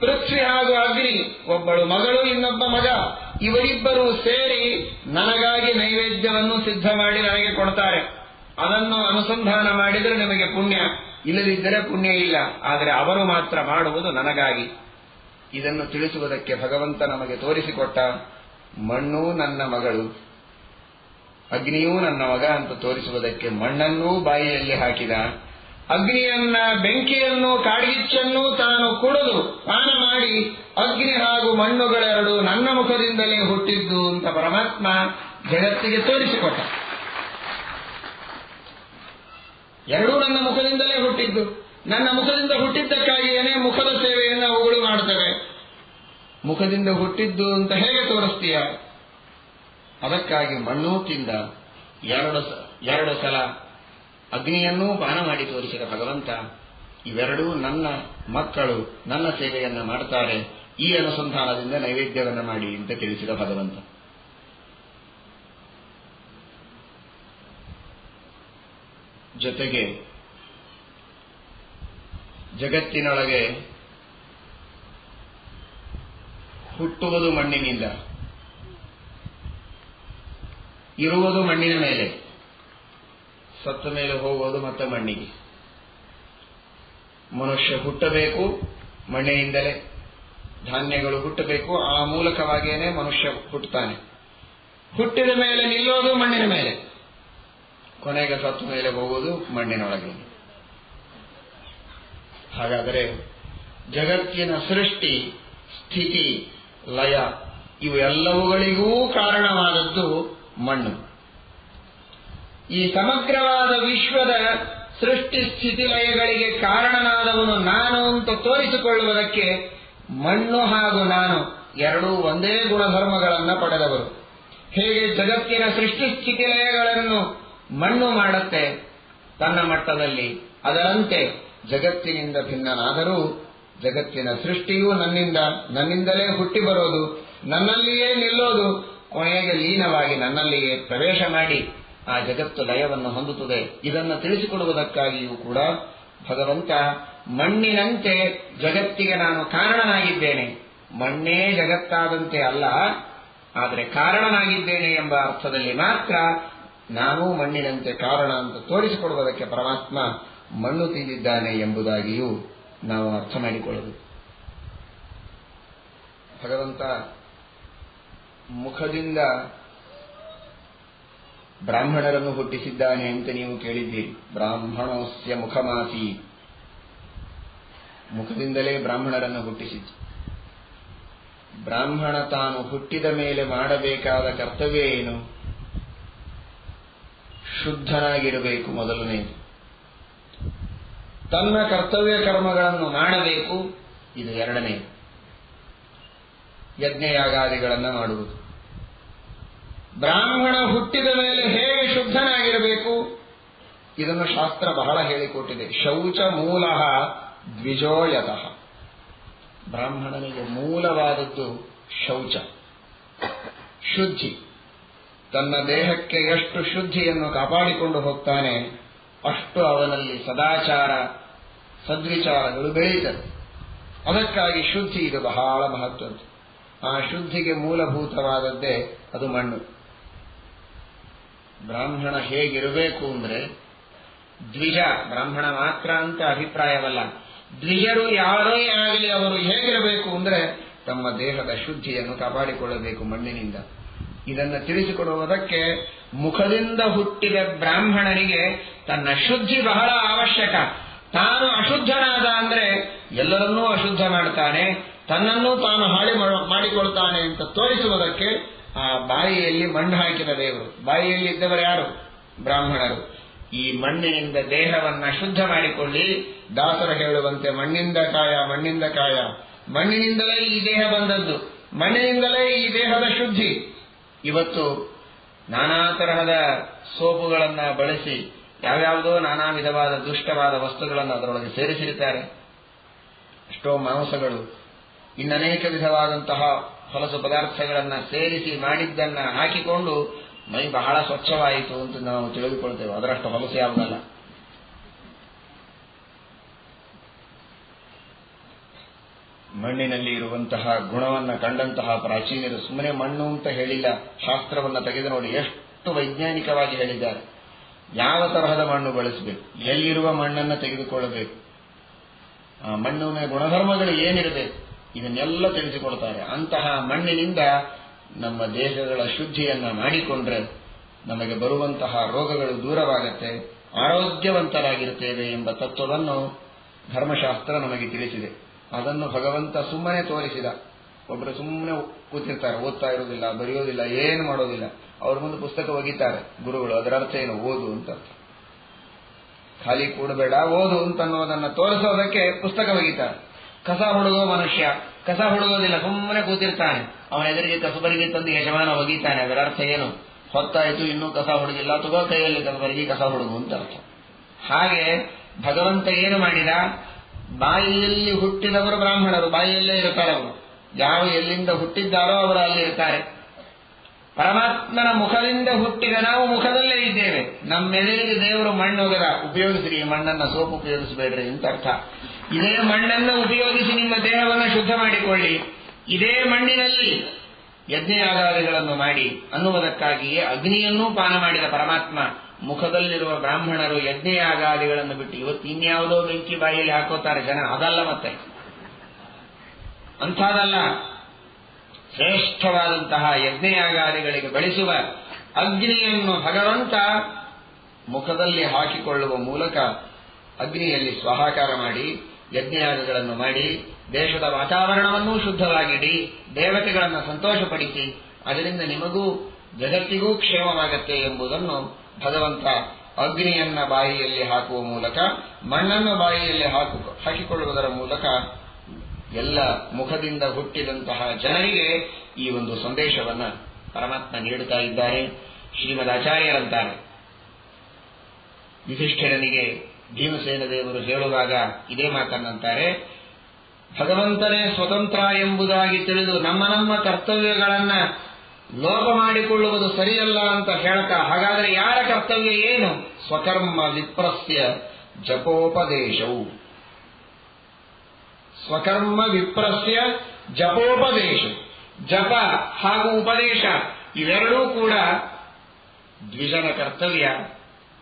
ಪೃಥ್ವಿ ಹಾಗೂ ಅಗ್ನಿ, ಒಬ್ಬಳು ಮಗಳು, ಇನ್ನೊಬ್ಬ ಮಗ, ಇವರಿಬ್ಬರು ಸೇರಿ ನನಗಾಗಿ ನೈವೇದ್ಯವನ್ನು ಸಿದ್ಧ ಮಾಡಿ ನನಗೆ ಕೊಡ್ತಾರೆ. ಅದನ್ನು ಅನುಸಂಧಾನ ಮಾಡಿದರೆ ನಿಮಗೆ ಪುಣ್ಯ. ಇಲ್ಲದಿದ್ದರೆ ಪುಣ್ಯ ಇಲ್ಲ. ಆದರೆ ಅವರು ಮಾತ್ರ ಮಾಡುವುದು ನನಗಾಗಿ. ಇದನ್ನು ತಿಳಿಸುವುದಕ್ಕೆ ಭಗವಂತ ನಮಗೆ ತೋರಿಸಿಕೊಟ್ಟ, ಮಣ್ಣು ನನ್ನ ಮಗಳು. ಅಗ್ನಿಯೂ ನನ್ನ ಮಗ ಅಂತ ತೋರಿಸುವುದಕ್ಕೆ ಮಣ್ಣನ್ನೂ ಬಾಯಿಯಲ್ಲಿ ಹಾಕಿದ. ಅಗ್ನಿಯನ್ನ ಬೆಂಕಿಯನ್ನು, ಕಾಡ್ಗಿಚ್ಚನ್ನು ತಾನು ಕುಡಿದು ಪಾನ ಮಾಡಿ ಅಗ್ನಿ ಹಾಗೂ ಮಣ್ಣುಗಳೆರಡು ನನ್ನ ಮುಖದಿಂದಲೇ ಹುಟ್ಟಿದ್ದು ಅಂತ ಪರಮಾತ್ಮ ಜಗತ್ತಿಗೆ ತೋರಿಸಿಕೊಟ್ಟ. ಎರಡೂ ನನ್ನ ಮುಖದಿಂದಲೇ ಹುಟ್ಟಿದ್ದು. ನನ್ನ ಮುಖದಿಂದ ಹುಟ್ಟಿದ್ದಕ್ಕಾಗಿಯೇ ಮುಖದ ಸೇವೆಯನ್ನು ಅವುಗಳು ಮಾಡ್ತವೆ ಮುಖದಿಂದ ಹುಟ್ಟಿದ್ದು ಅಂತ ಹೇಗೆ ತೋರಿಸ್ತೀಯ? ಅದಕ್ಕಾಗಿ ಮಣ್ಣು ತಿಂದ ಎರಡು ಎರಡು ಸಲ ಅಗ್ನಿಯನ್ನೂ ಪಾನ ಮಾಡಿ ತೋರಿಸಿದ ಭಗವಂತ, ಇವೆರಡೂ ನನ್ನ ಮಕ್ಕಳು ನನ್ನ ಸೇವೆಯನ್ನ ಮಾಡುತ್ತಾರೆ, ಈ ಅನುಸಂಧಾನದಿಂದ ನೈವೇದ್ಯವನ್ನ ಮಾಡಿ ಅಂತ ತಿಳಿಸಿದ ಭಗವಂತ. ಜೊತೆಗೆ ಜಗತ್ತಿನೊಳಗೆ ಹುಟ್ಟುವುದು ಮಣ್ಣಿನಿಂದ, ಇರುವುದು ಮಣ್ಣಿನ ಮೇಲೆ. ಸತ್ತ ಮೇಲೆ ಹೋಗುವುದು ಮತ್ತೆ ಮಣ್ಣಿಗೆ. ಮನುಷ್ಯ ಹುಟ್ಟಬೇಕು ಮಣ್ಣಿನಿಂದಲೇ ಧಾನ್ಯಗಳು ಹುಟ್ಟಬೇಕು, ಆ ಮೂಲಕವಾಗಿಯೇ ಮನುಷ್ಯ ಹುಟ್ಟುತ್ತಾನೆ. ಹುಟ್ಟಿದ ಮೇಲೆ ನಿಲ್ಲೋದು ಮಣ್ಣಿನ ಮೇಲೆ. ಕೊನೆಗೆ ಸತ್ತ ಮೇಲೆ ಹೋಗುವುದು ಮಣ್ಣಿನೊಳಗೆ. ಹಾಗಾದರೆ ಜಗತ್ತಿನ ಸೃಷ್ಟಿ, ಸ್ಥಿತಿ, ಲಯ ಇವೆಲ್ಲವುಗಳಿಗೂ ಕಾರಣವಾದದ್ದು ಮಣ್ಣು. ಈ ಸಮಗ್ರವಾದ ವಿಶ್ವದ ಸೃಷ್ಟಿ ಸ್ಥಿತಿ ಲಯಗಳಿಗೆ ಕಾರಣನಾದವನು ನಾನು ಅಂತ ತೋರಿಸಿಕೊಳ್ಳುವುದಕ್ಕೆ ಮಣ್ಣು ಹಾಗೂ ನಾನು ಎರಡೂ ಒಂದೇ ಗುಣಧರ್ಮಗಳನ್ನು ಪಡೆದವರು. ಹೇಗೆ ಜಗತ್ತಿನ ಸೃಷ್ಟಿ ಸ್ಥಿತಿ ಲಯಗಳನ್ನು ಮಣ್ಣು ಮಾಡುತ್ತೆ? ತನ್ನ ಮಟ್ಟದಲ್ಲಿ. ಅದರಂತೆ ಜಗತ್ತಿನಿಂದ ಭಿನ್ನನಾದರೂ ಜಗತ್ತಿನ ಸೃಷ್ಟಿಯೂ ನನ್ನಿಂದ, ನನ್ನಿಂದಲೇ ಹುಟ್ಟಿ ಬರೋದು, ನನ್ನಲ್ಲಿಯೇ ನಿಲ್ಲೋದು, ಕೊನೆಗೆ ಲೀನವಾಗಿ ನನ್ನಲ್ಲಿಯೇ ಪ್ರವೇಶ ಮಾಡಿ ಆ ಜಗತ್ತು ಲಯವನ್ನು ಹೊಂದುತ್ತದೆ. ಇದನ್ನು ತಿಳಿಸಿಕೊಡುವುದಕ್ಕಾಗಿಯೂ ಕೂಡ ಭಗವಂತ ಮಣ್ಣಿನಂತೆ ಜಗತ್ತಿಗೆ ನಾನು ಕಾರಣನಾಗಿದ್ದೇನೆ. ಮಣ್ಣೇ ಜಗತ್ತಾದಂತೆ ಅಲ್ಲ, ಆದರೆ ಕಾರಣನಾಗಿದ್ದೇನೆ ಎಂಬ ಅರ್ಥದಲ್ಲಿ ಮಾತ್ರ ನಾನು ಮಣ್ಣಿನಂತೆ ಕಾರಣ ಅಂತ ತೋರಿಸಿಕೊಡುವುದಕ್ಕೆ ಪರಮಾತ್ಮ ಮಣ್ಣು ತಿಂದಿದ್ದಾನೆ ಎಂಬುದಾಗಿಯೂ ನಾವು ಅರ್ಥ ಮಾಡಿಕೊಳ್ಳಬೇಕು ಭಗವಂತ ಮುಖದಿಂದ ಬ್ರಾಹ್ಮಣರನ್ನು ಹುಟ್ಟಿಸಿದ್ದಾನೆ ಅಂತ ನೀವು ಕೇಳಿದ್ದೀರಿ. ಬ್ರಾಹ್ಮಣೋಸ್ಯ ಮುಖಮಾಸಿ. ಮುಖದಿಂದಲೇ ಬ್ರಾಹ್ಮಣರನ್ನು ಹುಟ್ಟಿಸಿದ್ದು. ಬ್ರಾಹ್ಮಣ ತಾನು ಹುಟ್ಟಿದ ಮೇಲೆ ಮಾಡಬೇಕಾದ ಕರ್ತವ್ಯ ಏನು? ಶುದ್ಧನಾಗಿರಬೇಕು ಮೊದಲನೇ ತನ್ನ ಕರ್ತವ್ಯ ಕರ್ಮಗಳನ್ನು ಮಾಡಬೇಕು, ಇದು ಎರಡನೇ ಯಜ್ಞಯಾಗಾದಿಗಳನ್ನು ಮಾಡುವುದು. ಬ್ರಾಹ್ಮಣ ಹುಟ್ಟಿದ ಮೇಲೆ ಹೇಗೆ ಶುದ್ಧನಾಗಿರಬೇಕು? ಇದನ್ನು ಶಾಸ್ತ್ರ ಬಹಳ ಹೇಳಿಕೊಟ್ಟಿದೆ. ಶೌಚ ಮೂಲ ದ್ವಿಜೋಯತಃ ಬ್ರಾಹ್ಮಣನಿಗೆ ಮೂಲವಾದದ್ದು ಶೌಚ. ಶುದ್ಧಿ. ತನ್ನ ದೇಹಕ್ಕೆ ಎಷ್ಟು ಶುದ್ಧಿಯನ್ನು ಕಾಪಾಡಿಕೊಂಡು ಹೋಗ್ತಾನೆ, ಅಷ್ಟು ಅವನಲ್ಲಿ ಸದಾಚಾರ, ಸದ್ವಿಚಾರಗಳು ಬೆಳೆಯುತ್ತವೆ ಅದಕ್ಕಾಗಿ ಶುದ್ಧಿ ಇದು ಬಹಳ ಮಹತ್ವದ್ದು. ಆ ಶುದ್ಧಿಗೆ ಮೂಲಭೂತವಾದದ್ದೇ ಅದು ಮಣ್ಣು. ಬ್ರಾಹ್ಮಣ ಹೇಗಿರಬೇಕು ಅಂದ್ರೆ ದ್ವಿಜ, ಬ್ರಾಹ್ಮಣ ಮಾತ್ರ ಅಂತ ಅಭಿಪ್ರಾಯವಲ್ಲ. ದ್ವಿಜರು ಯಾರೇ ಆಗಲಿ ಅವರು ಹೇಗಿರಬೇಕು ಅಂದ್ರೆ ತಮ್ಮ ದೇಹದ ಶುದ್ಧಿಯನ್ನು ಕಾಪಾಡಿಕೊಳ್ಳಬೇಕು ಮಣ್ಣಿನಿಂದ. ಇದನ್ನು ತಿಳಿಸಿಕೊಡುವುದಕ್ಕೆ ಮುಖದಿಂದ ಹುಟ್ಟಿದ ಬ್ರಾಹ್ಮಣನಿಗೆ ತನ್ನ ಶುದ್ಧಿ ಬಹಳ ಅವಶ್ಯಕ. ತಾನು ಅಶುದ್ಧನಾದ ಅಂದ್ರೆ ಎಲ್ಲರನ್ನೂ ಅಶುದ್ಧ ಮಾಡ್ತಾನೆ, ತನ್ನನ್ನು ತಾನು ಹಾಳಿ ಮಾಡಿಕೊಳ್ತಾನೆ ಅಂತ ತೋರಿಸುವುದಕ್ಕೆ ಆ ಬಾಯಿಯಲ್ಲಿ ಮಣ್ಣು ಹಾಕಿದ ದೇವರು. ಬಾಯಿಯಲ್ಲಿ ಇದ್ದವರು ಯಾರು? ಬ್ರಾಹ್ಮಣರು. ಈ ಮಣ್ಣಿನಿಂದ ದೇಹವನ್ನ ಶುದ್ಧ ಮಾಡಿಕೊಳ್ಳಿ. ದಾಸರು ಹೇಳುವಂತೆ ಮಣ್ಣಿಂದ ಕಾಯ ಮಣ್ಣಿಂದ ಕಾಯ. ಮಣ್ಣಿನಿಂದಲೇ ಈ ದೇಹ ಬಂದದ್ದು. ಮಣ್ಣಿನಿಂದಲೇ ಈ ದೇಹದ ಶುದ್ಧಿ. ಇವತ್ತು ನಾನಾ ತರಹದ ಸೋಪುಗಳನ್ನ ಬಳಸಿ, ಯಾವ್ಯಾವುದೋ ನಾನಾ ವಿಧವಾದ ದುಷ್ಟವಾದ ವಸ್ತುಗಳನ್ನು ಅದರೊಳಗೆ ಸೇರಿಸಿರುತ್ತಾರೆ. ಎಷ್ಟೋ ಮಾಂಸಗಳು. ಇನ್ನನೇಕ ವಿಧವಾದಂತಹ ಹೊಲಸು ಪದಾರ್ಥಗಳನ್ನ ಸೇರಿಸಿ ಮಾಡಿದ್ದನ್ನ ಹಾಕಿಕೊಂಡು ಮೈ ಬಹಳ ಸ್ವಚ್ಛವಾಯಿತು ಅಂತ ನಾವು ತಿಳಿದುಕೊಳ್ತೇವೆ. ಅದರಷ್ಟು ಹೊಲಸು ಯಾವುದಲ್ಲ ಮಣ್ಣಿನಲ್ಲಿ ಇರುವಂತಹ ಗುಣವನ್ನು ಕಂಡಂತಹ ಪ್ರಾಚೀನರು ಸುಮ್ಮನೆ ಮಣ್ಣು ಅಂತ ಹೇಳಿಲ್ಲ. ಶಾಸ್ತ್ರವನ್ನ ತೆಗೆದು ನೋಡಿ. ಎಷ್ಟು ವೈಜ್ಞಾನಿಕವಾಗಿ ಹೇಳಿದ್ದಾರೆ. ಯಾವ ತರಹದ ಮಣ್ಣು ಬಳಸಬೇಕು? ಎಲ್ಲಿರುವ ಮಣ್ಣನ್ನು ತೆಗೆದುಕೊಳ್ಳಬೇಕು? ಆ ಮಣ್ಣಿನ ಗುಣಧರ್ಮಗಳು ಏನಿರಬೇಕು? ಇದನ್ನೆಲ್ಲ ತಿಳಿಸಿಕೊಡ್ತಾರೆ. ಅಂತಹ ಮಣ್ಣಿನಿಂದ ನಮ್ಮ ದೇಹಗಳ ಶುದ್ಧಿಯನ್ನ ಮಾಡಿಕೊಂಡ್ರೆ ನಮಗೆ ಬರುವಂತಹ ರೋಗಗಳು ದೂರವಾಗತ್ತೆ ಆರೋಗ್ಯವಂತರಾಗಿರುತ್ತೇವೆ ಎಂಬ ತತ್ವವನ್ನು ಧರ್ಮಶಾಸ್ತ್ರ ನಮಗೆ ತಿಳಿಸಿದೆ. ಅದನ್ನು ಭಗವಂತ ಸುಮ್ಮನೆ ತೋರಿಸಿದ. ಒಬ್ಬರು ಸುಮ್ಮನೆ ಕೂತಿರ್ತಾರೆ, ಓದ್ತಾ ಇರೋದಿಲ್ಲ ಬರೆಯೋದಿಲ್ಲ, ಏನು ಮಾಡೋದಿಲ್ಲ. ಅವ್ರ ಮುಂದೆ ಪುಸ್ತಕ ಒಗಿತಾರೆ, ಗುರುಗಳು ಅದರ ಅರ್ಥ ಏನು, ಓದು ಅಂತ ಖಾಲಿ ಕೂಡಬೇಡ, ಓದು ಅಂತ ಅನ್ನೋದನ್ನ ತೋರಿಸೋದಕ್ಕೆ ಪುಸ್ತಕ ಒಗಿತಾರೆ. ಕಸ ಹುಡುಗೋ ಮನುಷ್ಯ, ಕಸ ಹುಡುಗೋದಿಲ್ಲ ಸುಮ್ಮನೆ ಕೂತಿರ್ತಾನೆ. ಅವನ ಎದುರಿಗೆ ಕಸಬರಿಗೆ ತಂದು ಯಜಮಾನ ಒಗೀತಾನೆ ಅದರ ಅರ್ಥ ಏನು? ಹೊತ್ತಾಯಿತು, ಇನ್ನೂ ಕಸ ಹೊಡೆದಿಲ್ಲ, ತಗೋ ಕೈಯಲ್ಲಿ ಕಸಬರಿಗೆ ಕಸ ಹೊಡೆದು ಅಂತ ಅರ್ಥ. ಹಾಗೆ ಭಗವಂತ ಏನು ಮಾಡಿದ? ಬಾಯಿಯಲ್ಲಿ ಹುಟ್ಟಿದವರು ಬ್ರಾಹ್ಮಣರು, ಬಾಯಿಯಲ್ಲೇ ಇರುತ್ತಾರೆ ಅವರು. ಯಾವ ಎಲ್ಲಿಂದ ಹುಟ್ಟಿದ್ದಾರೋ ಅವರು ಅಲ್ಲಿ ಇರ್ತಾರೆ. ಪರಮಾತ್ಮನ ಮುಖದಿಂದ ಹುಟ್ಟಿದ ನಾವು ಮುಖದಲ್ಲೇ ಇದ್ದೇವೆ. ನಮ್ಮೆದುರಿಗೆ ದೇವರು ಮಣ್ಣು ಉಪಯೋಗಿಸ್ರಿ ಮಣ್ಣನ್ನ ಸೋಪು ಉಪಯೋಗಿಸಬೇಡ್ರಿ ಅಂತ ಅರ್ಥ. ಇದೇ ಮಣ್ಣನ್ನು ಉಪಯೋಗಿಸಿ ನಿಮ್ಮ ದೇಹವನ್ನು ಶುದ್ಧ ಮಾಡಿಕೊಳ್ಳಿ. ಇದೇ ಮಣ್ಣಿನಲ್ಲಿ ಯಜ್ಞಯಾಗಾದಿಗಳನ್ನು ಮಾಡಿ ಅನ್ನುವುದಕ್ಕಾಗಿಯೇ ಅಗ್ನಿಯನ್ನೂ ಪಾನ ಮಾಡಿದ ಪರಮಾತ್ಮ ಮುಖದಲ್ಲಿರುವ ಬ್ರಾಹ್ಮಣರು ಯಜ್ಞಯಾಗಾದಿಗಳನ್ನು ಬಿಟ್ಟು ಇವತ್ತು ಇನ್ಯಾವುದೋ ಬೆಂಕಿ ಬಾಯಿಯಲ್ಲಿ ಹಾಕೋತಾರೆ ಜನ. ಅದಲ್ಲ ಮತ್ತೆ. ಅಂಥದಲ್ಲ ಶ್ರೇಷ್ಠವಾದಂತಹ ಯಜ್ಞಯಾಗಾದಿಗಳಿಗೆ ಬಳಸುವ ಅಗ್ನಿಯನ್ನು ಭಗವಂತ ಮುಖದಲ್ಲಿ ಹಾಕಿಕೊಳ್ಳುವ ಮೂಲಕ ಅಗ್ನಿಯಲ್ಲಿ ಸ್ವಹಾಕಾರ ಮಾಡಿ ಯಜ್ಞಯಾಗಗಳನ್ನು ಮಾಡಿ ದೇಶದ ವಾತಾವರಣವನ್ನೂ ಶುದ್ಧವಾಗಿಡಿ, ದೇವತೆಗಳನ್ನು ಸಂತೋಷಪಡಿಸಿ, ಅದರಿಂದ ನಿಮಗೂ ಜಗತ್ತಿಗೂ ಕ್ಷೇಮವಾಗತ್ತೆ ಎಂಬುದನ್ನು ಭಗವಂತ ಅಗ್ನಿಯನ್ನ ಬಾಯಿಯಲ್ಲಿ ಹಾಕುವ ಮೂಲಕ, ಮಣ್ಣನ್ನು ಬಾಯಿಯಲ್ಲಿ ಹಾಕು, ಹಾಕಿಕೊಳ್ಳುವುದರ ಮೂಲಕ ಎಲ್ಲ ಮುಖದಿಂದ ಹುಟ್ಟಿದಂತಹ ಜನರಿಗೆ ಈ ಒಂದು ಸಂದೇಶವನ್ನ ಪರಮಾತ್ಮ ನೀಡುತ್ತಾ ಇದ್ದಾರೆ. ಶ್ರೀಮದ್ ಆಚಾರ್ಯರಂತಾರೆ. ಭೀಮಸೇನ ದೇವರು ಹೇಳುವಾಗ ಇದೇ ಮಾತನ್ನಂತಾರೆ, ಭಗವಂತನೇ ಸ್ವತಂತ್ರ ಎಂಬುದಾಗಿ ತಿಳಿದು ನಮ್ಮ ನಮ್ಮ ಕರ್ತವ್ಯಗಳನ್ನ ಲೋಪ ಮಾಡಿಕೊಳ್ಳುವುದು ಸರಿಯಲ್ಲ ಅಂತ ಹೇಳ್ತಾ ಹಾಗಾದರೆ ಯಾರ ಕರ್ತವ್ಯ ಏನು? ಸ್ವಕರ್ಮ ವಿಪ್ರಸ್ಯ ಜಪೋಪದೇಶವು. ಸ್ವಕರ್ಮ ವಿಪ್ರಸ್ಯ ಜಪೋಪದೇಶ, ಜಪ ಹಾಗೂ ಉಪದೇಶ ಇವೆರಡೂ ಕೂಡ ದ್ವಿಜನ ಕರ್ತವ್ಯ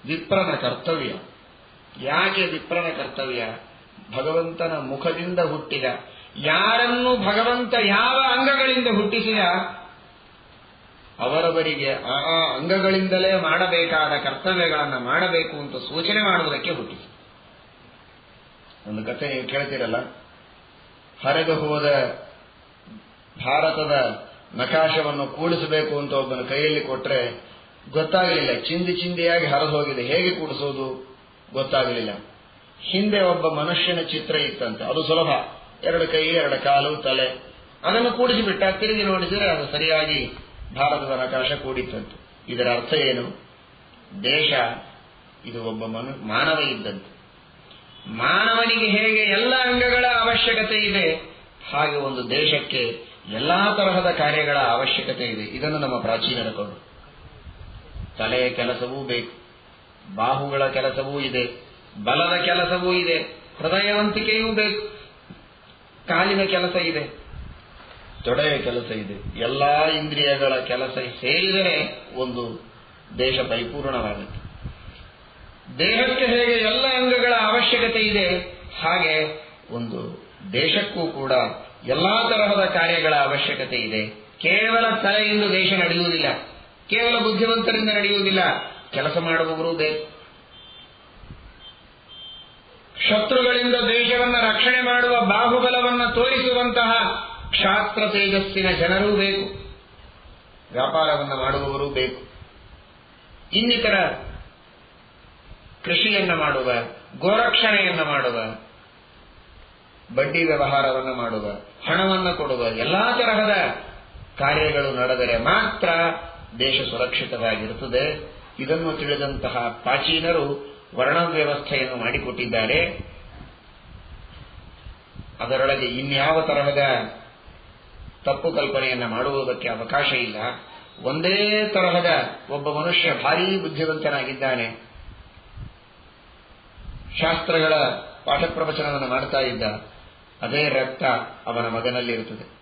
ವಿಪ್ರನ ಕರ್ತವ್ಯ. ಯಾಕೆ ವಿಪ್ರನ ಕರ್ತವ್ಯ? ಭಗವಂತನ ಮುಖದಿಂದ ಹುಟ್ಟಿದ. ಯಾರನ್ನು ಭಗವಂತ ಯಾವ ಅಂಗಗಳಿಂದ ಹುಟ್ಟಿಸಿದ? ಅವರವರಿಗೆ ಆ ಅಂಗಗಳಿಂದಲೇ ಮಾಡಬೇಕಾದ ಕರ್ತವ್ಯಗಳನ್ನು ಮಾಡಬೇಕು ಅಂತ ಸೂಚನೆ ಮಾಡುವುದಕ್ಕೆ ಹುಟ್ಟಿಸಿ. ಒಂದು ಕಥೆ ನೀವು ಕೇಳ್ತೀರಲ್ಲ? ಹರಿದು ಹೋದ ಭಾರತದ ನಕಾಶವನ್ನು ಕೂಡಿಸಬೇಕು ಅಂತ ಒಬ್ಬನ ಕೈಯಲ್ಲಿ ಕೊಟ್ರೆ ಗೊತ್ತಾಗಲಿಲ್ಲ. ಚಿಂದಿ ಚಿಂದಿಯಾಗಿ ಹರಿದು ಹೋಗಿದೆ. ಹೇಗೆ ಕೂಡಿಸೋದು? ಗೊತ್ತಾಗಲಿಲ್ಲ. ಹಿಂದೆ ಒಬ್ಬ ಮನುಷ್ಯನ ಚಿತ್ರ ಇತ್ತಂತೆ. ಅದು ಸುಲಭ. ಎರಡು ಕೈ, ಎರಡು ಕಾಲು, ತಲೆ. ಅದನ್ನು ಕೂಡಿಸಿಬಿಟ್ಟ, ತಿರುಗಿ ನೋಡಿದರೆ ಅದು ಸರಿಯಾಗಿ ಭಾರತದ ನಕಾಶ ಕೂಡಿತ್ತಂತೆ. ಇದರ ಅರ್ಥ ಏನು? ದೇಶ, ಇದು ಒಬ್ಬ ಮನು, ಮಾನವ ಇದ್ದಂತೆ. ಮಾನವನಿಗೆ ಹೇಗೆ ಎಲ್ಲ ಅಂಗಗಳ ಅವಶ್ಯಕತೆ ಇದೆ, ಹಾಗೆ ಒಂದು ದೇಶಕ್ಕೆ ಎಲ್ಲಾ ತರಹದ ಕಾರ್ಯಗಳ ಅವಶ್ಯಕತೆ ಇದೆ. ಇದನ್ನು ನಮ್ಮ ಪ್ರಾಚೀನರ ಕೊಡು ತಲೆಯ ಕೆಲಸವೂ ಬೇಕು. ಬಾಹುಗಳ ಕೆಲಸವೂ ಇದೆ, ಬಲದ ಕೆಲಸವೂ ಇದೆ, ಹೃದಯವಂತಿಕೆಯೂ ಬೇಕು, ಕಾಲಿನ ಕೆಲಸ ಇದೆ, ತೊಡೆಯ ಕೆಲಸ ಇದೆ, ಎಲ್ಲಾ ಇಂದ್ರಿಯಗಳ ಕೆಲಸ ಸೇರಿದರೆ ಒಂದು ದೇಶ ಪರಿಪೂರ್ಣವಾಗುತ್ತೆ. ದೇಹಕ್ಕೆ ಹೇಗೆ ಎಲ್ಲ ಅಂಗಗಳ ಅವಶ್ಯಕತೆ ಇದೆ, ಹಾಗೆ ಒಂದು ದೇಶಕ್ಕೂ ಕೂಡ ಎಲ್ಲಾ ತರಹದ ಕಾರ್ಯಗಳ ಅವಶ್ಯಕತೆ ಇದೆ. ಕೇವಲ ತಲೆಯಿಂದ ದೇಶ ನಡೆಯುವುದಿಲ್ಲ, ಕೇವಲ ಬುದ್ಧಿವಂತರಿಂದ ನಡೆಯುವುದಿಲ್ಲ ಕೆಲಸ ಮಾಡುವವರು ಬೇಕು ಶತ್ರುಗಳಿಂದ ದೇಶವನ್ನು ರಕ್ಷಣೆ ಮಾಡುವ ಬಾಹುಬಲವನ್ನು ತೋರಿಸುವಂತಹ ಕ್ಷಾತ್ರ ತೇಜಸ್ಸಿನ ಜನರೂ ಬೇಕು. ವ್ಯಾಪಾರವನ್ನು ಮಾಡುವವರು ಬೇಕು. ಇನ್ನಿತರ ಕೃಷಿಯನ್ನ ಮಾಡುವ, ಗೋರಕ್ಷಣೆಯನ್ನು ಮಾಡುವ, ಬಡ್ಡಿ ವ್ಯವಹಾರವನ್ನು ಮಾಡುವ, ಹಣವನ್ನು ಕೊಡುವ ಎಲ್ಲಾ ತರಹದ ಕಾರ್ಯಗಳು ನಡೆದರೆ ಮಾತ್ರ ದೇಶ ಸುರಕ್ಷಿತವಾಗಿರುತ್ತದೆ. ಇದನ್ನು ತಿಳಿದಂತಹ ಪ್ರಾಚೀನರು ವರ್ಣ ವ್ಯವಸ್ಥೆಯನ್ನು ಮಾಡಿಕೊಟ್ಟಿದ್ದಾರೆ. ಅದರೊಳಗೆ ಇನ್ಯಾವ ತರಹದ ತಪ್ಪು ಕಲ್ಪನೆಯನ್ನು ಮಾಡುವುದಕ್ಕೆ ಅವಕಾಶ ಇಲ್ಲ. ಒಂದೇ ತರಹದ ಒಬ್ಬ ಮನುಷ್ಯ ಭಾರೀ ಬುದ್ಧಿವಂತನಾಗಿದ್ದಾನೆ. ಶಾಸ್ತ್ರಗಳ ಪಾಠ ಪ್ರವಚನವನ್ನು ಮಾಡ್ತಾ ಇದ್ದ ಅದೇ ರಕ್ತ ಅವನ ಮಗನಲ್ಲಿರುತ್ತದೆ.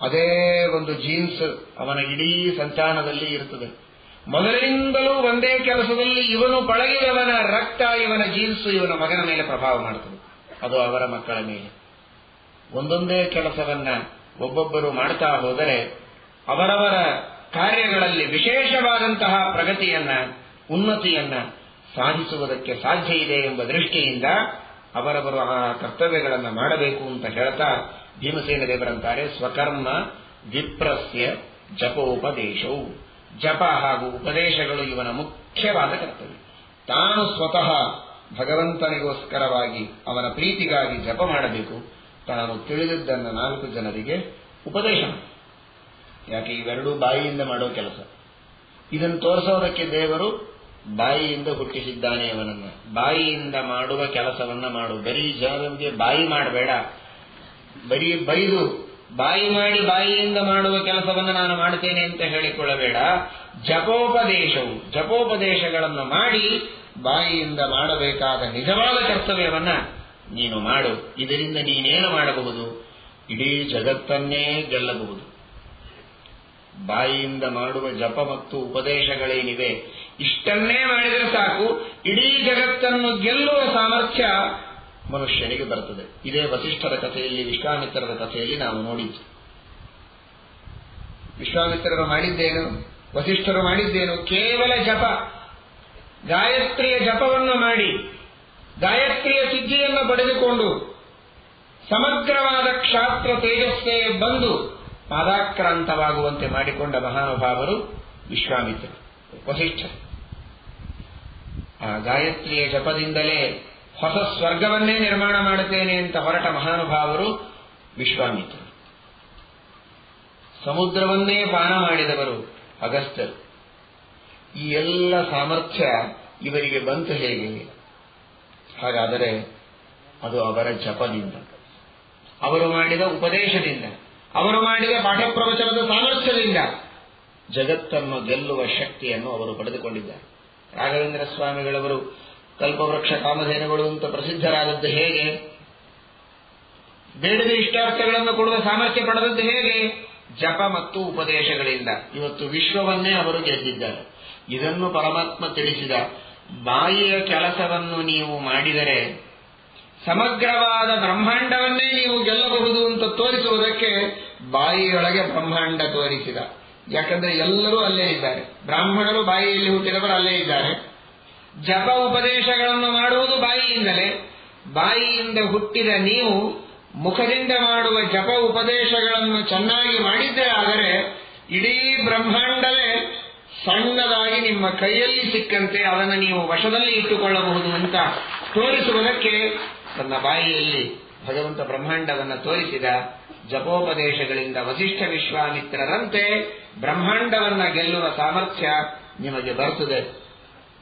ಅದೇ ಒಂದು ಜೀನ್ಸ್ ಅವನ ಇಡೀ ಸಂತಾನದಲ್ಲಿ ಇರುತ್ತದೆ. ಮೊದಲಿನಿಂದಲೂ ಒಂದೇ ಕೆಲಸದಲ್ಲಿ ಇವನು ಪಳಗಿದವನ ರಕ್ತ, ಇವನ ಜೀನ್ಸು, ಇವನ ಮಗನ ಮೇಲೆ ಪ್ರಭಾವ ಮಾಡುತ್ತದೆ ಅದು ಅವರ ಮಕ್ಕಳ ಮೇಲೆ. ಒಂದೊಂದೇ ಕೆಲಸವನ್ನ ಒಬ್ಬೊಬ್ಬರು ಮಾಡ್ತಾ ಹೋದರೆ ಅವರವರ ಕಾರ್ಯಗಳಲ್ಲಿ ವಿಶೇಷವಾದಂತಹ ಪ್ರಗತಿಯನ್ನ, ಉನ್ನತಿಯನ್ನ ಸಾಧಿಸುವುದಕ್ಕೆ ಸಾಧ್ಯ ಇದೆ ಎಂಬ ದೃಷ್ಟಿಯಿಂದ ಅವರವರು ಆ ಕರ್ತವ್ಯಗಳನ್ನು ಮಾಡಬೇಕು ಅಂತ ಹೇಳ್ತಾ ಭೀಮಸೇನ ದೇವರಂತಾರೆ ಸ್ವಕರ್ಮ ವಿಪ್ರಸ್ಯ ಜಪೋಪದೇಶವು. ಜಪ ಹಾಗೂ ಉಪದೇಶಗಳು ಇವನ ಮುಖ್ಯವಾದ ಕರ್ತವ್ಯ. ತಾನು ಸ್ವತಃ ಭಗವಂತನಿಗೋಸ್ಕರವಾಗಿ ಅವನ ಪ್ರೀತಿಗಾಗಿ ಜಪ ಮಾಡಬೇಕು. ತಾನು ತಿಳಿದಿದ್ದನ್ನು ನಾಲ್ಕು ಜನರಿಗೆ ಉಪದೇಶ ಯಾಕೆ, ಇವೆರಡೂ ಬಾಯಿಯಿಂದ ಮಾಡೋ ಕೆಲಸ. ಇದನ್ನು ತೋರಿಸೋದಕ್ಕೆ ದೇವರು ಬಾಯಿಯಿಂದ ಹುಟ್ಟಿಸಿದ್ದಾನೆ ಅವನನ್ನು. ಬಾಯಿಯಿಂದ ಮಾಡುವ ಕೆಲಸವನ್ನ ಮಾಡು. ಬರೀ ಜನರೊಂದಿಗೆ ಬಾಯಿ ಮಾಡಬೇಡ. ಬರೀ ಬೈದು ಬಾಯಿ ಮಾಡಿ ಬಾಯಿಯಿಂದ ಮಾಡುವ ಕೆಲಸವನ್ನು ನಾನು ಮಾಡುತ್ತೇನೆ ಅಂತ ಹೇಳಿಕೊಳ್ಳಬೇಡ. ಜಪೋಪದೇಶವು, ಜಪೋಪದೇಶಗಳನ್ನು ಮಾಡಿ ಬಾಯಿಯಿಂದ ಮಾಡಬೇಕಾದ ನಿಜವಾದ ಕರ್ತವ್ಯವನ್ನ ನೀನು ಮಾಡು. ಇದರಿಂದ ನೀನೇನು ಮಾಡಬಹುದು? ಇಡೀ ಜಗತ್ತನ್ನೇ ಗೆಲ್ಲಬಹುದು. ಬಾಯಿಯಿಂದ ಮಾಡುವ ಜಪ ಮತ್ತು ಉಪದೇಶಗಳೇನಿವೆ? ಇಷ್ಟನ್ನೇ ಮಾಡಿದರೆ ಸಾಕು. ಇಡೀ ಜಗತ್ತನ್ನು ಗೆಲ್ಲುವ ಸಾಮರ್ಥ್ಯ ಮನುಷ್ಯನಿಗೆ ಬರುತ್ತದೆ. ಇದೇ ವಸಿಷ್ಠರ ಕಥೆಯಲ್ಲಿ, ವಿಶ್ವಾಮಿತ್ರರ ಕಥೆಯಲ್ಲಿ ನಾವು ನೋಡಿದ್ದು. ವಿಶ್ವಾಮಿತ್ರರು ಮಾಡಿದ್ದೇನು? ವಸಿಷ್ಠರು ಮಾಡಿದ್ದೇನು? ಕೇವಲ ಜಪ. ಗಾಯತ್ರಿಯ ಜಪವನ್ನು ಮಾಡಿ, ಗಾಯತ್ರಿಯ ಸಿದ್ಧಿಯನ್ನು ಪಡೆದುಕೊಂಡು, ಸಮಗ್ರವಾದ ಕ್ಷಾತ್ರ ತೇಜಸ್ಸೇ ಬಂದು, ಪಾದಾಕ್ರಾಂತವಾಗುವಂತೆ ಮಾಡಿಕೊಂಡ ಮಹಾನುಭಾವರು ವಿಶ್ವಾಮಿತ್ರ ವಸಿಷ್ಠರು. ಆ ಗಾಯತ್ರಿಯ ಜಪದಿಂದಲೇ ಹೊಸ ಸ್ವರ್ಗವನ್ನೇ ನಿರ್ಮಾಣ ಮಾಡುತ್ತೇನೆ ಅಂತ ಹೊರಟ ಮಹಾನುಭಾವರು ವಿಶ್ವಾಮಿತ್ರರು. ಸಮುದ್ರವನ್ನೇ ಪಾನ ಮಾಡಿದವರು ಅಗಸ್ತ್ಯರು. ಈ ಎಲ್ಲ ಸಾಮರ್ಥ್ಯ ಇವರಿಗೆ ಬಂತು ಹೇಗೆ? ಹಾಗಾದರೆ ಅದು ಅವರ ಜಪದಿಂದ. ಅವರು ಮಾಡಿದ ಉಪದೇಶದಿಂದ, ಅವರು ಮಾಡಿದ ಪಾಠ ಪ್ರವಚನದ ಸಾಮರ್ಥ್ಯದಿಂದ ಜಗತ್ತನ್ನು ಗೆಲ್ಲುವ ಶಕ್ತಿಯನ್ನು ಅವರು ಪಡೆದುಕೊಂಡಿದ್ದಾರೆ. ರಾಘವೇಂದ್ರ ಸ್ವಾಮಿಗಳವರು ಕಲ್ಪವೃಕ್ಷ ಕಾಮಧೇನುಗಳು ಅಂತ ಪ್ರಸಿದ್ಧರಾದದ್ದು ಹೇಗೆ? ಬೇಡದ ಇಷ್ಟಾರ್ಥಗಳನ್ನು ಕೊಡುವ ಸಾಮರ್ಥ್ಯ ಪಡೆದದ್ದು ಹೇಗೆ? ಜಪ ಮತ್ತು ಉಪದೇಶಗಳಿಂದ. ಇವತ್ತು ವಿಶ್ವವನ್ನೇ ಅವರು ಗೆದ್ದಿದ್ದಾರೆ. ಇದನ್ನು ಪರಮಾತ್ಮ ತಿಳಿಸಿದ. ಬಾಯಿಯ ಕೆಲಸವನ್ನು ನೀವು ಮಾಡಿದರೆ, ಸಮಗ್ರವಾದ ಬ್ರಹ್ಮಾಂಡವನ್ನೇ ನೀವು ಗೆಲ್ಲಬಹುದು ಅಂತ ತೋರಿಸುವುದಕ್ಕೆ ಬಾಯಿಯೊಳಗೆ ಬ್ರಹ್ಮಾಂಡ ತೋರಿಸಿದ. ಯಾಕಂದ್ರೆ ಎಲ್ಲರೂ ಅಲ್ಲೇ ಇದ್ದಾರೆ. ಬ್ರಾಹ್ಮಣರು ಬಾಯಿಯಲ್ಲಿ ಹುಟ್ಟಿದವರು ಅಲ್ಲೇ ಇದ್ದಾರೆ. ಜಪ ಉಪದೇಶಗಳನ್ನು ಮಾಡುವುದು ಬಾಯಿಯಿಂದಲೇ. ಬಾಯಿಯಿಂದ ಹುಟ್ಟಿದ ನೀವು ಮುಖದಿಂದ ಮಾಡುವ ಜಪ ಉಪದೇಶಗಳನ್ನು ಚೆನ್ನಾಗಿ ಮಾಡಿದ್ದೇ ಆದರೆ ಇಡೀ ಬ್ರಹ್ಮಾಂಡವೇ ಸಣ್ಣದಾಗಿ ನಿಮ್ಮ ಕೈಯಲ್ಲಿ ಸಿಕ್ಕಂತೆ ಅದನ್ನು ನೀವು ವಶದಲ್ಲಿ ಇಟ್ಟುಕೊಳ್ಳಬಹುದು ಅಂತ ತೋರಿಸುವುದಕ್ಕೆ ತನ್ನ ಬಾಯಿಯಲ್ಲಿ ಭಗವಂತ ಬ್ರಹ್ಮಾಂಡವನ್ನು ತೋರಿಸಿದ ಜಪೋಪದೇಶಗಳಿಂದ ವಸಿಷ್ಠ ವಿಶ್ವಾಮಿತ್ರರಂತೆ ಬ್ರಹ್ಮಾಂಡವನ್ನ ಗೆಲ್ಲುವ ಸಾಮರ್ಥ್ಯ ನಿಮಗೆ ಬರುತ್ತದೆ.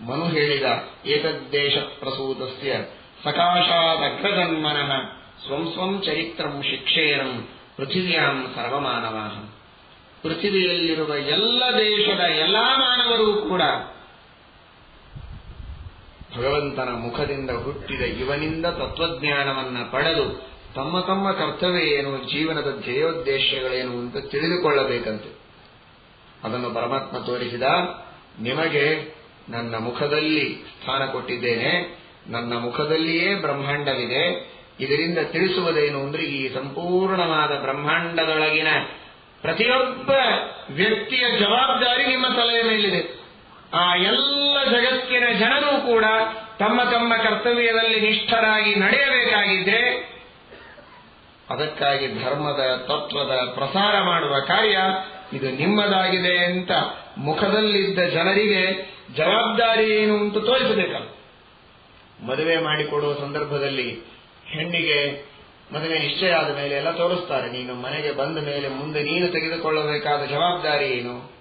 ಮನು ಹೇಳಿದ ಏತದ್ದೇಶ ಪ್ರಸೂತಸ್ಯ ಸಕಾಶಾದಗ್ರಜನ್ಮನಃ ಸ್ವಂ ಸ್ವಂ ಚರಿತ್ರಂ ಶಿಕ್ಷೇರಂ ಪೃಥಿವ್ಯಾಂ ಸರ್ವಮಾನವಾ. ಪೃಥಿವಿಯಲ್ಲಿರುವ ಎಲ್ಲ ದೇಶದ ಎಲ್ಲಾ ಮಾನವರೂ ಕೂಡ ಭಗವಂತನ ಮುಖದಿಂದ ಹುಟ್ಟಿದ ಇವನಿಂದ ತತ್ವಜ್ಞಾನವನ್ನ ಪಡೆದು ತಮ್ಮ ತಮ್ಮ ಕರ್ತವ್ಯ ಏನು, ಜೀವನದ ಧ್ಯೇಯೋದ್ದೇಶಗಳೇನು ಅಂತ ತಿಳಿದುಕೊಳ್ಳಬೇಕಂತೆ. ಅದನ್ನು ಪರಮಾತ್ಮ ತೋರಿಸಿದ, ನಿಮಗೆ ನನ್ನ ಮುಖದಲ್ಲಿ ಸ್ಥಾನ ಕೊಟ್ಟಿದ್ದೇನೆ. ನನ್ನ ಮುಖದಲ್ಲಿಯೇ ಬ್ರಹ್ಮಾಂಡವಿದೆ. ಇದರಿಂದ ತಿಳಿಸುವುದೇನು ಅಂದ್ರೆ ಈ ಸಂಪೂರ್ಣವಾದ ಬ್ರಹ್ಮಾಂಡದೊಳಗಿನ ಪ್ರತಿಯೊಬ್ಬ ವ್ಯಕ್ತಿಯ ಜವಾಬ್ದಾರಿ ನಿಮ್ಮ ತಲೆಯ ಮೇಲಿದೆ. ಆ ಎಲ್ಲ ಜಗತ್ತಿನ ಜನರು ಕೂಡ ತಮ್ಮ ತಮ್ಮ ಕರ್ತವ್ಯದಲ್ಲಿ ನಿಷ್ಠರಾಗಿ ನಡೆಯಬೇಕಾಗಿದ್ದರೆ ಅದಕ್ಕಾಗಿ ಧರ್ಮದ ತತ್ವದ ಪ್ರಸಾರ ಮಾಡುವ ಕಾರ್ಯ ಇದು ನಿಮ್ಮದಾಗಿದೆ ಅಂತ ಮುಖದಲ್ಲಿದ್ದ ಜನರಿಗೆ ಜವಾಬ್ದಾರಿ ಏನು ಅಂತ ತೋರಿಸಬೇಕಲ್ಲ ಮದುವೆ ಮಾಡಿಕೊಡುವ ಸಂದರ್ಭದಲ್ಲಿ ಹೆಣ್ಣಿಗೆ ಮದುವೆ ನಿಶ್ಚಯ ಆದ ಮೇಲೆ ಎಲ್ಲ ತೋರಿಸ್ತಾರೆ. ನೀನು ಮನೆಗೆ ಬಂದ ಮೇಲೆ ಮುಂದೆ ನೀನು ತೆಗೆದುಕೊಳ್ಳಬೇಕಾದ ಜವಾಬ್ದಾರಿ ಏನು?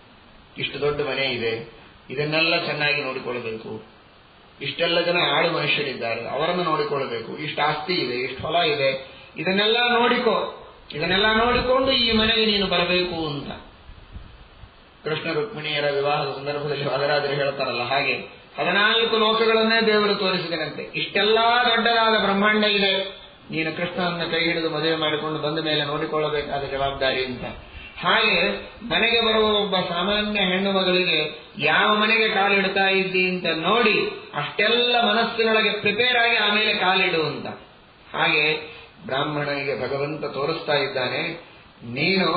ಇಷ್ಟು ದೊಡ್ಡ ಮನೆ ಇದೆ. ಇದನ್ನೆಲ್ಲ ಚೆನ್ನಾಗಿ ನೋಡಿಕೊಳ್ಳಬೇಕು. ಇಷ್ಟೆಲ್ಲ ಜನ ಆಳು ಮನುಷ್ಯರಿದ್ದಾರೆ. ಅವರನ್ನು ನೋಡಿಕೊಳ್ಳಬೇಕು. ಇಷ್ಟು ಆಸ್ತಿ ಇದೆ, ಇಷ್ಟು ಹೊಲ ಇದೆ. ಇದನ್ನೆಲ್ಲ ನೋಡಿಕೋ. ಇದನ್ನೆಲ್ಲ ನೋಡಿಕೊಂಡು ಈ ಮನೆಗೆ ನೀನು ಬರಬೇಕು ಅಂತ. ಕೃಷ್ಣ ರುಕ್ಮಿಣಿಯರ ವಿವಾಹದ ಸಂದರ್ಭದಲ್ಲಿ ಅದರಾದ್ರೆ ಹೇಳ್ತಾರಲ್ಲ ಹಾಗೆ ಹದಿನಾಲ್ಕು ಲೋಕಗಳನ್ನೇ ದೇವರು ತೋರಿಸಿದನಂತೆ. ಇಷ್ಟೆಲ್ಲಾ ದೊಡ್ಡದಾದ ಬ್ರಹ್ಮಾಂಡ ಇದೆ. ನೀನು ಕೃಷ್ಣನನ್ನ ಕೈ ಹಿಡಿದು ಮದುವೆ ಮಾಡಿಕೊಂಡು ಬಂದ ಮೇಲೆ ನೋಡಿಕೊಳ್ಳಬೇಕಾದ ಜವಾಬ್ದಾರಿ ಅಂತ. ಹಾಗೆ ಮನೆಗೆ ಬರುವ ಒಬ್ಬ ಸಾಮಾನ್ಯ ಹೆಣ್ಣು ಮಗಳಿಗೆ ಯಾವ ಮನೆಗೆ ಕಾಲಿಡ್ತಾ ಇದ್ದಿ ಅಂತ ನೋಡಿ ಅಷ್ಟೆಲ್ಲ ಮನಸ್ಸಿನೊಳಗೆ ಪ್ರಿಪೇರ್ ಆಗಿ ಆಮೇಲೆ ಕಾಲಿಡು ಅಂತ. ಹಾಗೆ ಬ್ರಾಹ್ಮಣನಿಗೆ ಭಗವಂತ ತೋರಿಸ್ತಾ ಇದ್ದಾನೆ, ನೀನು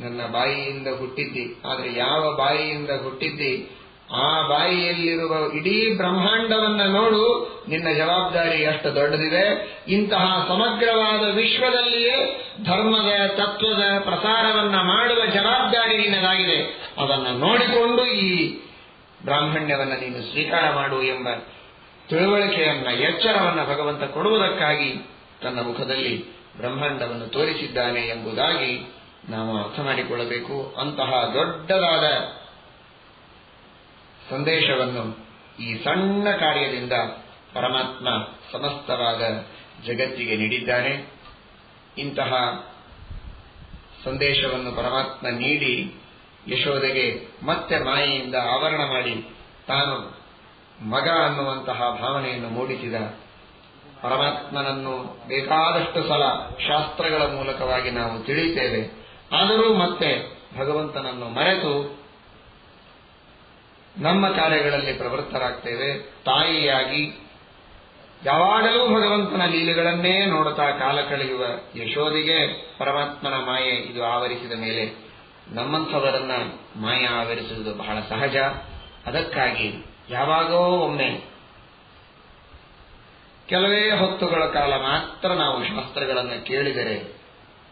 ನನ್ನ ಬಾಯಿಯಿಂದ ಹುಟ್ಟಿದ್ದಿ. ಆದರೆ ಯಾವ ಬಾಯಿಯಿಂದ ಹುಟ್ಟಿದ್ದಿ? ಆ ಬಾಯಿಯಲ್ಲಿರುವ ಇಡೀ ಬ್ರಹ್ಮಾಂಡವನ್ನ ನೋಡು, ನಿನ್ನ ಜವಾಬ್ದಾರಿ ಎಷ್ಟು ದೊಡ್ಡದಿದೆ. ಇಂತಹ ಸಮಗ್ರವಾದ ವಿಶ್ವದಲ್ಲಿಯೇ ಧರ್ಮದ, ತತ್ವದ ಪ್ರಸಾರವನ್ನ ಮಾಡುವ ಜವಾಬ್ದಾರಿ ನಿನ್ನದಾಗಿದೆ ಅದನ್ನ ನೋಡಿಕೊಂಡು ಈ ಬ್ರಾಹ್ಮಣ್ಯವನ್ನ ನೀನು ಸ್ವೀಕಾರ ಮಾಡು ಎಂಬ ತಿಳುವಳಿಕೆಯನ್ನ, ಎಚ್ಚರವನ್ನ ಭಗವಂತ ಕೊಡುವುದಕ್ಕಾಗಿ ತನ್ನ ಮುಖದಲ್ಲಿ ಬ್ರಹ್ಮಾಂಡವನ್ನು ತೋರಿಸಿದ್ದಾನೆ ಎಂಬುದಾಗಿ ನಾವು ಅರ್ಥ ಮಾಡಿಕೊಳ್ಳಬೇಕು ಅಂತಹ ದೊಡ್ಡದಾದ ಸಂದೇಶವನ್ನು ಈ ಸಣ್ಣ ಕಾರ್ಯದಿಂದ ಪರಮಾತ್ಮ ಸಮಸ್ತವಾದ ಜಗತ್ತಿಗೆ ನೀಡಿದ್ದಾನೆ. ಇಂತಹ ಸಂದೇಶವನ್ನು ಪರಮಾತ್ಮ ನೀಡಿ ಯಶೋದೆಗೆ ಮತ್ತೆ ಮಾಯೆಯಿಂದ ಆವರಣ ಮಾಡಿ ತಾನು ಮಗ ಅನ್ನುವಂತಹ ಭಾವನೆಯನ್ನು ಮೂಡಿಸಿದ ಪರಮಾತ್ಮನನ್ನು ಬೇಕಾದಷ್ಟು ಸಲ ಶಾಸ್ತ್ರಗಳ ಮೂಲಕವಾಗಿ ನಾವು ತಿಳಿಯುತ್ತೇವೆ. ಆದರೂ ಮತ್ತೆ ಭಗವಂತನನ್ನು ಮರೆತು ನಮ್ಮ ಕಾರ್ಯಗಳಲ್ಲಿ ಪ್ರವೃತ್ತರಾಗ್ತೇವೆ. ತಾಯಿಯಾಗಿ ಯಾವಾಗಲೂ ಭಗವಂತನ ಲೀಲೆಗಳನ್ನೇ ನೋಡುತ್ತಾ ಕಾಲ ಕಳೆಯುವ ಯಶೋದಿಗೆ ಪರಮಾತ್ಮನ ಮಾಯೆ ಇದು ಆವರಿಸಿದ ಮೇಲೆ ನಮ್ಮಂಥವರನ್ನ ಮಾಯೆ ಆವರಿಸುವುದು ಬಹಳ ಸಹಜ. ಅದಕ್ಕಾಗಿ ಯಾವಾಗೋ ಒಮ್ಮೆ ಕೆಲವೇ ಹೊತ್ತುಗಳ ಕಾಲ ಮಾತ್ರ ನಾವು ಶಾಸ್ತ್ರಗಳನ್ನು ಕೇಳಿದರೆ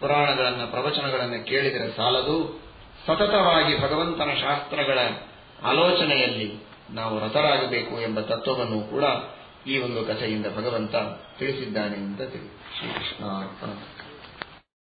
ಪುರಾಣಗಳನ್ನು, ಪ್ರವಚನಗಳನ್ನು ಕೇಳಿದರೆ ಸಾಲದು. ಸತತವಾಗಿ ಭಗವಂತನ ಶಾಸ್ತ್ರಗಳ ಆಲೋಚನೆಯಲ್ಲಿ ನಾವು ರಥರಾಗಬೇಕು ಎಂಬ ತತ್ವವನ್ನು ಕೂಡ ಈ ಒಂದು ಕಥೆಯಿಂದ ಭಗವಂತ ತಿಳಿಸಿದ್ದಾನೆ ಅಂತ ತಿಳಿ ಶ್ರೀಕೃಷ್ಣ